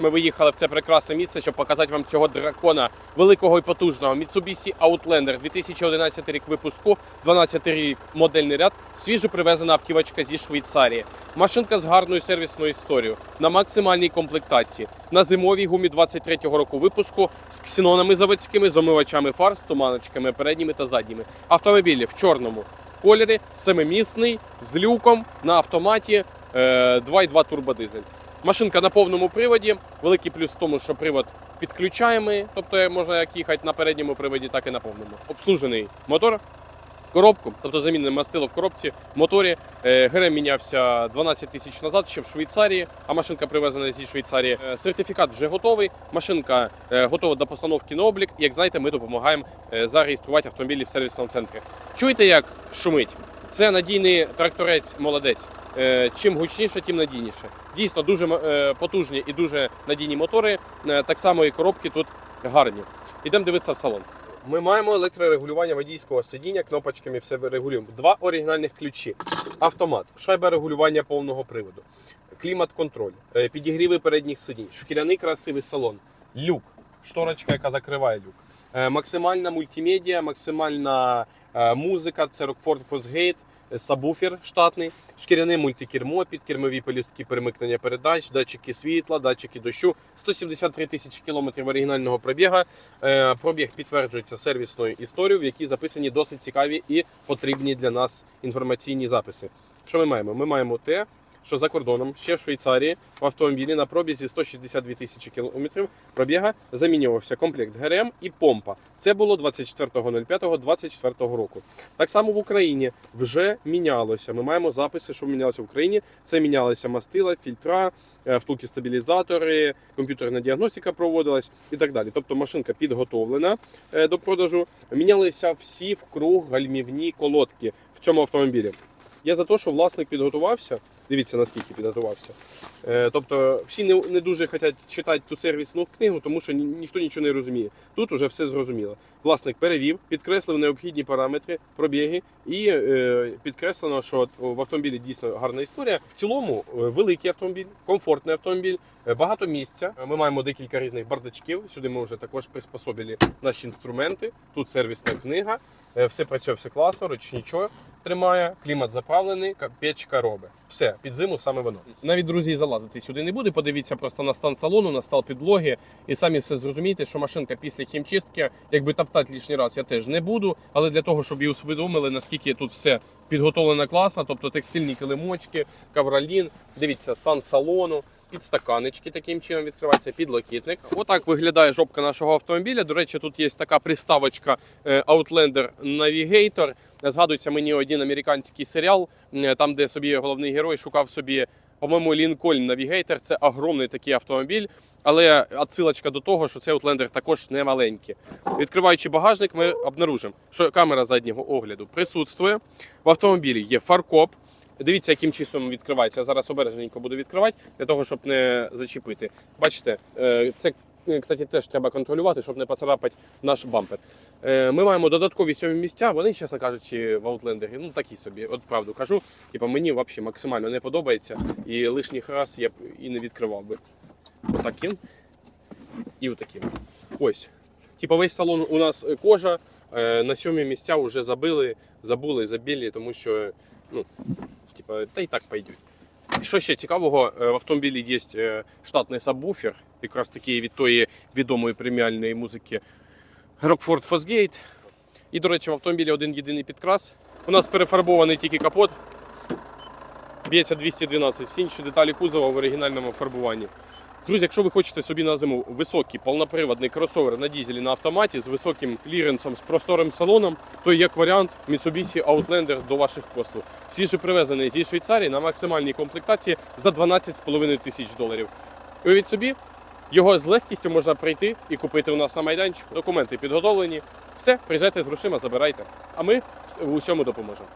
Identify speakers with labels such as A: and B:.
A: Ми виїхали в це прекрасне місце, щоб показати вам цього дракона великого і потужного Mitsubishi Outlander 2011 рік випуску, 12 рік модельний ряд, свіжо привезена автівочка зі Швейцарії. Машинка з гарною сервісною історією на максимальній комплектації, на зимовій гумі 23-го року випуску з ксенонами заводськими, з омивачами фар, з туманочками передніми та задніми. Автомобілі в чорному кольорі, семимісний, з люком на автоматі е, 2.2 турбодизель. Машинка на повному приводі. Великий плюс в тому, що привод підключаємий, тобто можна як їхати на передньому приводі, так і на повному. Обслужений мотор, коробку, тобто замінне мастило в коробці, моторі. Е, ГРМ мінявся 12 тисяч назад, ще в Швейцарії, а машинка привезена зі Швейцарії. Е, Сертифікат вже готовий. Машинка е, готова до постановки на облік. Як знаєте, ми допомагаємо зареєструвати автомобілі в сервісному центрі. Чуєте, як шумить? Це надійний тракторець молодець. Чим гучніше, тим надійніше. Дійсно дуже е, потужні і дуже надійні мотори. Е, Так само і коробки тут гарні. Ідемо дивитися в салон. Ми маємо електрорегулювання водійського сидіння, кнопочками все регулюємо. Два оригінальних ключі. Автомат, шайба регулювання повного приводу, клімат-контроль, е, підігріви передніх сидінь, шкіряний красивий салон, люк, шторочка, яка закриває люк. Максимальна мультимедіа, максимальна музика, це Rockford Postgate, сабвуфер штатний, шкіряне мультикермо, підкермові пелюстки перемикнення передач, датчики світла, датчики дощу, 173 тисячі кілометрів оригінального пробіга. Е, Пробіг підтверджується сервісною історією, в якій записані досить цікаві і потрібні для нас інформаційні записи. Що ми маємо? Ми маємо те, що за кордоном, ще в Швейцарії, в автомобілі на пробізі 162 тисячі кілометрів пробіга замінювався комплект ГРМ і помпа. Це було 24.05.24 року. Так само в Україні вже мінялося. Ми маємо записи, що мінялося в Україні. Це мінялися мастила, фільтра, е, втулки стабілізатори, комп'ютерна діагностика проводилась і так далі. Тобто машинка підготовлена е, до продажу. Мінялися всі вкруг гальмівні колодки в цьому автомобілі. Я за те, що власник підготувався. Дивіться, наскільки підготувався. Е, тобто всі не, не дуже хочуть читати ту сервісну книгу, тому що ні, ніхто нічого не розуміє. Тут уже все зрозуміло. Власник перевів, підкреслив необхідні параметри, пробіги, і е, підкреслено, що в автомобілі дійсно гарна історія. В цілому е, великий автомобіль, комфортний автомобіль, е, багато місця. Ми маємо декілька різних бардачків. Сюди ми вже також приспособили наші інструменти. Тут сервісна книга. Все працює, все класно, ручничок тримає, клімат заправлений, ка- печка робить. Все, під зиму саме воно. Навіть друзі, залазити сюди не буде. Подивіться просто на стан салону, на стан підлоги, і самі все зрозумієте, що машинка після хімчистки, якби топтати лишній раз, я теж не буду. Але для того, щоб і усвідомили, наскільки тут все підготовлено класно, тобто текстильні килимочки, кавролін. Дивіться, стан салону. Підстаканечки таким чином відкриваються, підлокітник. Отак виглядає жопка нашого автомобіля. До речі, тут є така приставочка е, Outlander Navigator. Згадується мені один американський серіал, е, там, де собі головний герой шукав собі, по-моєму, Lincoln Navigator. Це огромний такий автомобіль. Але відсилочка до того, що цей Outlander також не маленький. Відкриваючи багажник, ми обнаружимо, що камера заднього огляду присутствує. В автомобілі є фаркоп. Дивіться, яким часом відкривається. Зараз обережненько буду відкривати для того, щоб не зачепити. Бачите, е, це е, кстати, теж треба контролювати, щоб не поцарапати наш бампер. Е, Ми маємо додаткові сьомі місця. Вони, чесно кажучи, в Outlander, ну такі собі, от правду кажу. Типа мені взагалі максимально не подобається. І лишніх раз я б і не відкривав би. Отаким і отаким. Ось. Типа весь салон у нас е, кожа. е, На сьомі місця вже забили, забули, забілі, тому що ну, типа, та й так пойдуть. Що ще цікавого, в автомобілі є штатний сабвуфер, якраз таки від тої відомої преміальної музики Rockford Fosgate. І, до речі, в автомобілі один єдиний підкрас. У нас перефарбований тільки капот. Б'ється 212. Всі інші деталі кузова в оригінальному фарбуванні. Друзі, якщо ви хочете собі на зиму високий повноприводний кросовер на дізелі на автоматі з високим кліренсом, з просторим салоном, то як варіант Mitsubishi Outlander до ваших послуг. Свіже привезений зі Швейцарії на максимальній комплектації за 12,5 тисяч доларів. Уявіть собі, його з легкістю можна прийти і купити у нас на майданчику. Документи підготовлені. Все, приїжджайте з грошима, забирайте. А ми в усьому допоможемо.